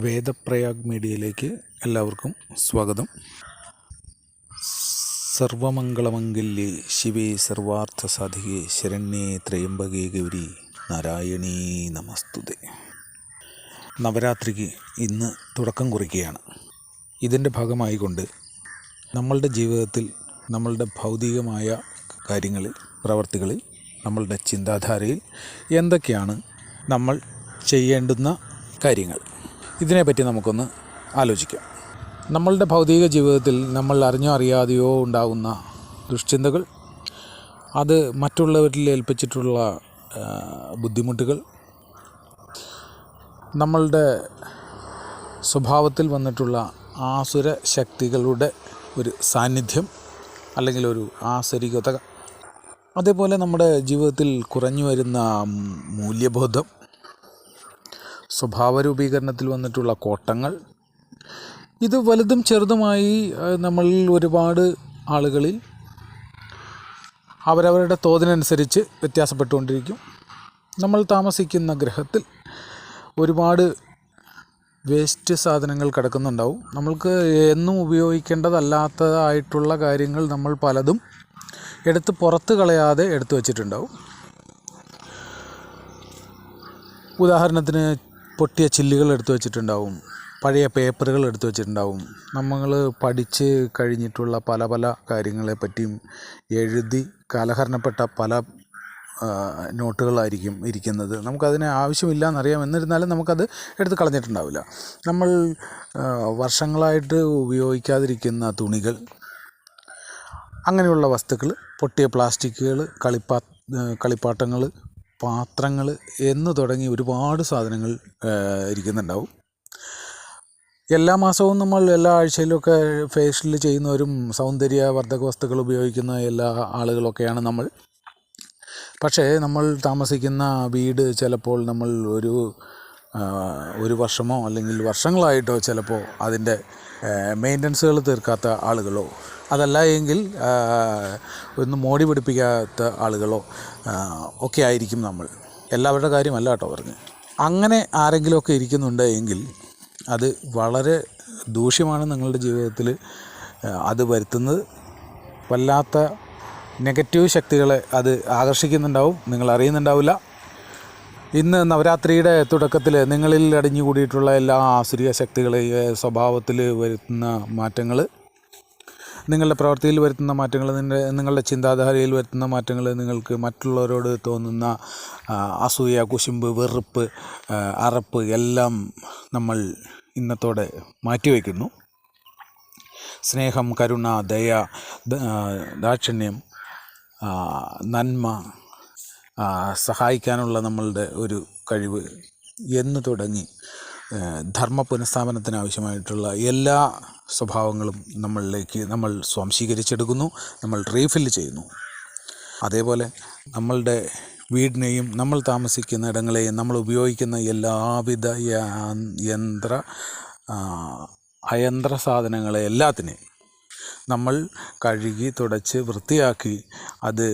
വേദപ്രയാഗ് മീഡിയയിലേക്ക് എല്ലാവർക്കും സ്വാഗതം. സർവമംഗളമംഗല്യേ ശിവേ സർവാർത്ഥ സർവാർത്ഥസാധികേ ശരണ്യേ ത്രയംബകേ ഗൗരി നാരായണീ നമസ്തുതേ. നവരാത്രിക്ക് ഇന്ന് തുടക്കം കുറിക്കുകയാണ്. ഇതിന്റെ ഭാഗമായിക്കൊണ്ട് നമ്മളുടെ ജീവിതത്തിൽ നമ്മളുടെ ഭൗതികമായ കാര്യങ്ങളിൽ പ്രവർത്തികളിൽ നമ്മളുടെ ചിന്താധാരയിൽ എന്തൊക്കെയാണ് നമ്മൾ ചെയ്യേണ്ടുന്ന കാര്യങ്ങൾ? ഇതിനെപ്പറ്റി നമുക്കൊന്ന് ആലോചിക്കാം. നമ്മളുടെ ഭൗതിക ജീവിതത്തിൽ നമ്മൾ അറിഞ്ഞോ അറിയാതെയോ ഉണ്ടാകുന്ന ദുഷ്ചിന്തകൾ അത് മറ്റുള്ളവരിൽ ഏൽപ്പിച്ചിട്ടുള്ള ബുദ്ധിമുട്ടുകൾ നമ്മളുടെ സ്വഭാവത്തിൽ വന്നിട്ടുള്ള ആസുര ശക്തികളുടെ ഒരു സാന്നിധ്യം അല്ലെങ്കിൽ ഒരു ആസരികത. അതേപോലെ നമ്മുടെ ജീവിതത്തിൽ കുറഞ്ഞു വരുന്ന മൂല്യബോധം സ്വഭാവ രൂപീകരണത്തിൽ വന്നിട്ടുള്ള കോട്ടങ്ങൾ. ഇത് വലുതും ചെറുതുമായി നമ്മളിൽ ഒരുപാട് ആളുകളിൽ അവരവരുടെ തോതിനനുസരിച്ച് വ്യത്യാസപ്പെട്ടുകൊണ്ടിരിക്കും. നമ്മൾ താമസിക്കുന്ന ഗ്രഹത്തിൽ ഒരുപാട് വേസ്റ്റ് സാധനങ്ങൾ കിടക്കുന്നുണ്ടാവും. നമ്മൾക്ക് എന്നും ഉപയോഗിക്കേണ്ടതല്ലാത്തതായിട്ടുള്ള കാര്യങ്ങൾ നമ്മൾ പലതും എടുത്ത് പുറത്ത് കളയാതെ എടുത്തു വച്ചിട്ടുണ്ടാവും. ഉദാഹരണത്തിന് പൊട്ടിയ ചില്ലുകൾ എടുത്തു വെച്ചിട്ടുണ്ടാവും. പഴയ പേപ്പറുകൾ എടുത്തു വെച്ചിട്ടുണ്ടാവും. നമ്മൾ പഠിച്ച് കഴിഞ്ഞിട്ടുള്ള പല പല കാര്യങ്ങളെ പറ്റിയും എഴുതി കാലഹരണപ്പെട്ട പല നോട്ടുകളായിരിക്കും ഇരിക്കുന്നത്. നമുക്കതിന് ആവശ്യമില്ല എന്നറിയാം എന്നിരുന്നാലും നമുക്കത് എടുത്ത് കളഞ്ഞിട്ടുണ്ടാവില്ല. നമ്മൾ വർഷങ്ങളായിട്ട് ഉപയോഗിക്കാതിരിക്കുന്ന തുണികൾ അങ്ങനെയുള്ള വസ്തുക്കൾ പൊട്ടിയ പ്ലാസ്റ്റിക്കുകൾ കളിപ്പാ കളിപ്പാട്ടങ്ങൾ പാത്രങ്ങൾ എന്ന് തുടങ്ങി ഒരുപാട് സാധനങ്ങൾ ഇരിക്കുന്നുണ്ടാവും. എല്ലാ മാസവും നമ്മൾ എല്ലാ ആഴ്ചയിലുമൊക്കെ ഫേഷ്യൽ ചെയ്യുന്നവരും സൗന്ദര്യവർദ്ധക വസ്തുക്കൾ ഉപയോഗിക്കുന്ന എല്ലാ ആളുകളൊക്കെയാണ് നമ്മൾ. പക്ഷേ നമ്മൾ താമസിക്കുന്ന വീട് ചിലപ്പോൾ നമ്മൾ ഒരു ഒരു വർഷമോ അല്ലെങ്കിൽ വർഷങ്ങളായിട്ടോ ചിലപ്പോൾ അതിന്റെ മെയിന്റനൻസുകൾ തീർക്കാത്ത ആളുകളോ അതല്ല എങ്കിൽ ഒന്ന് മോടി പിടിപ്പിക്കാത്ത ആളുകളോ ഒക്കെ ആയിരിക്കും നമ്മൾ. എല്ലാവരുടെ കാര്യമല്ല കേട്ടോ പറഞ്ഞ്. അങ്ങനെ ആരെങ്കിലുമൊക്കെ ഇരിക്കുന്നുണ്ട് എങ്കിൽ അത് വളരെ ദൂഷ്യമാണ് നിങ്ങളുടെ ജീവിതത്തിൽ അത് വരുത്തുന്നത്. വല്ലാത്ത നെഗറ്റീവ് ശക്തികളെ അത് ആകർഷിക്കുന്നുണ്ടാവും. നിങ്ങൾ അറിയുന്നുണ്ടാവില്ല. ഇന്ന് നവരാത്രിയുടെ തുടക്കത്തിൽ നിങ്ങളിൽ അടിഞ്ഞുകൂടിയിട്ടുള്ള എല്ലാ ആസുരിക ശക്തികളെയും സ്വഭാവത്തിൽ വരുത്തുന്ന മാറ്റങ്ങൾ നിങ്ങളുടെ പ്രവൃത്തിയിൽ വരുത്തുന്ന മാറ്റങ്ങൾ നിങ്ങളുടെ നിങ്ങളുടെ ചിന്താധാരയിൽ വരുത്തുന്ന മാറ്റങ്ങൾ നിങ്ങൾക്ക് മറ്റുള്ളവരോട് തോന്നുന്ന അസൂയ കുശുമ്പ് വെറുപ്പ് അറപ്പ് എല്ലാം നമ്മൾ ഇന്നത്തോടെ മാറ്റിവെക്കുന്നു. സ്നേഹം കരുണ ദയ ദാക്ഷിണ്യം നന്മ സഹായിക്കാനുള്ള നമ്മളുടെ ഒരു കഴിവ് എന്ന് തുടങ്ങി ധർമ്മ പുനഃസ്ഥാപനത്തിന് ആവശ്യമായിട്ടുള്ള എല്ലാ സ്വഭാവങ്ങളും നമ്മളിലേക്ക് നമ്മൾ സ്വാംശീകരിച്ചെടുക്കുന്നു നമ്മൾ റീഫിൽ ചെയ്യുന്നു. അതേപോലെ നമ്മളുടെ വീടിനെയും നമ്മൾ താമസിക്കുന്ന ഇടങ്ങളെയും നമ്മൾ ഉപയോഗിക്കുന്ന എല്ലാവിധ യന്ത്ര അയന്ത്ര സാധനങ്ങളെ എല്ലാത്തിനെയും നമ്മൾ കഴുകി തുടച്ച് വൃത്തിയാക്കി അത്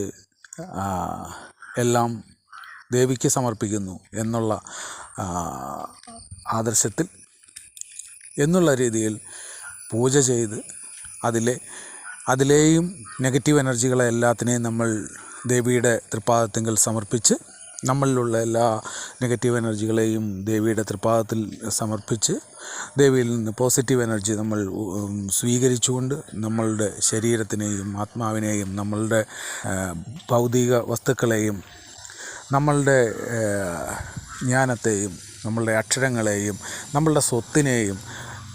എല്ലാം ദേവിക്ക് സമർപ്പിക്കുന്നു എന്നുള്ള ആദർശത്തിൽ എന്നുള്ള രീതിയിൽ പൂജ ചെയ്ത് അതിലെ അതിലെയും നെഗറ്റീവ് എനർജികളെ എല്ലാത്തിനെയും നമ്മൾ ദേവിയുടെ തൃപ്പാദത്തിങ്കിൽ സമർപ്പിച്ച് നമ്മളിലുള്ള എല്ലാ നെഗറ്റീവ് എനർജികളെയും ദേവിയുടെ തൃപ്പാദത്തിൽ സമർപ്പിച്ച് ദേവിയിൽ നിന്ന് പോസിറ്റീവ് എനർജി നമ്മൾ സ്വീകരിച്ചുകൊണ്ട് നമ്മളുടെ ശരീരത്തിനെയും ആത്മാവിനെയും നമ്മളുടെ ഭൗതിക വസ്തുക്കളെയും നമ്മളുടെ ജ്ഞാനത്തെയും നമ്മളുടെ അക്ഷരങ്ങളെയും നമ്മളുടെ സ്വത്തിനെയും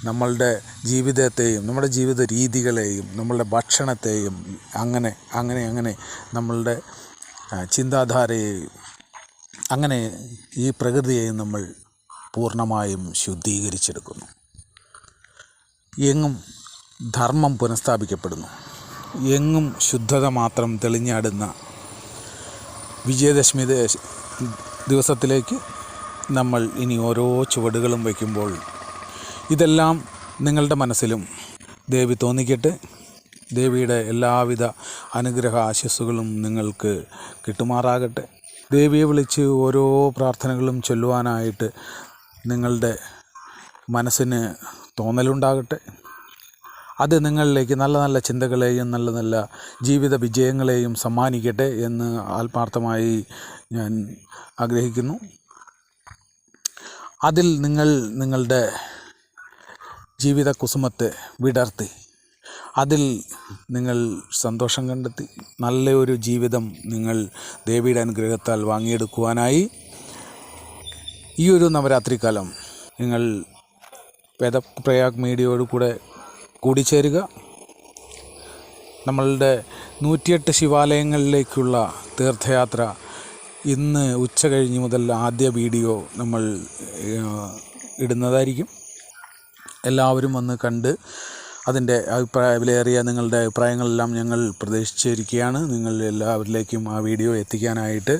നമ്മളുടെ ജീവിതത്തെയും നമ്മുടെ ജീവിത രീതികളെയും നമ്മളുടെ ഭക്ഷണത്തെയും അങ്ങനെ അങ്ങനെ അങ്ങനെ നമ്മളുടെ ചിന്താധാരയെയും അങ്ങനെ ഈ പ്രകൃതിയെ നമ്മൾ പൂർണമായും ശുദ്ധീകരിച്ചെടുക്കുന്നു. എങ്ങും ധർമ്മം പുനഃസ്ഥാപിക്കപ്പെടുന്നു. എങ്ങും ശുദ്ധത മാത്രം തെളിഞ്ഞാടുന്ന വിജയദശമി ദിവസത്തിലേക്ക് നമ്മൾ ഇനി ഓരോ ചുവടുകളും വയ്ക്കുമ്പോൾ ഇതെല്ലാം നിങ്ങളുടെ മനസ്സിലും ദേവി തോന്നിക്കട്ടെ. ദേവിയുടെ എല്ലാവിധ അനുഗ്രഹ ആശസ്സുകളും നിങ്ങൾക്ക് കിട്ടുമാറാകട്ടെ. ദേവിയെ വിളിച്ച് ഓരോ പ്രാർത്ഥനകളും ചൊല്ലുവാനായിട്ട് നിങ്ങളുടെ മനസ്സിന് തോന്നലുണ്ടാകട്ടെ. അത് നിങ്ങളിലേക്ക് നല്ല നല്ല ചിന്തകളെയും നല്ല നല്ല ജീവിത വിജയങ്ങളെയും സമ്മാനിക്കട്ടെ എന്ന് ആത്മാർത്ഥമായി ഞാൻ ആഗ്രഹിക്കുന്നു. അതിൽ നിങ്ങൾ നിങ്ങളുടെ ജീവിത കുസുമത്തെ വിടർത്തി അതിൽ നിങ്ങൾ സന്തോഷം കണ്ടെത്തി നല്ലൊരു ജീവിതം നിങ്ങൾ ദേവിയുടെ അനുഗ്രഹത്താൽ വാങ്ങിയെടുക്കുവാനായി ഈ ഒരു നവരാത്രി കാലം നിങ്ങൾ വേദപ്രയാഗ് മീഡിയയോട് കൂടെ കൂടിച്ചേരുക. നമ്മളുടെ നൂറ്റിയെട്ട് ശിവാലയങ്ങളിലേക്കുള്ള തീർത്ഥയാത്ര ഇന്ന് ഉച്ച കഴിഞ്ഞ് മുതൽ ആദ്യ വീഡിയോ നമ്മൾ ഇടുന്നതായിരിക്കും. എല്ലാവരും വന്ന് കണ്ട് അതിന്റെ അഭിപ്രായ വിലയേറിയ നിങ്ങളുടെ അഭിപ്രായങ്ങളെല്ലാം ഞങ്ങൾ പ്രതീക്ഷിച്ചിരിക്കുകയാണ്. നിങ്ങൾ എല്ലാവരിലേക്കും ആ വീഡിയോ എത്തിക്കാനായിട്ട്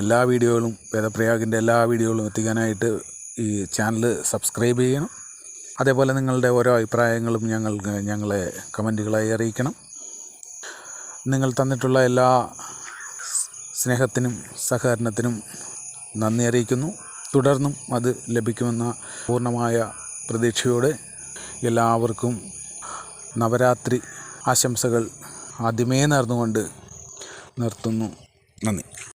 എല്ലാ വീഡിയോകളും വേദപ്രയാഗിന്റെ എല്ലാ വീഡിയോകളും എത്തിക്കാനായിട്ട് ഈ ചാനൽ സബ്സ്ക്രൈബ് ചെയ്യണം. അതേപോലെ നിങ്ങളുടെ ഓരോ അഭിപ്രായങ്ങളും ഞങ്ങൾ ഞങ്ങളെ കമന്റുകളായി അറിയിക്കണം. നിങ്ങൾ തന്നിട്ടുള്ള എല്ലാ സ്നേഹത്തിനും സഹകരണത്തിനും നന്ദി അറിയിക്കുന്നു. തുടർന്നും അത് ലഭിക്കുമെന്ന പൂർണമായ പ്രതീക്ഷയോടെ എല്ലാവർക്കും നവരാത്രി ആശംസകൾ ആദ്യമേ നേർന്നുകൊണ്ട് നിർത്തുന്നു. നന്ദി.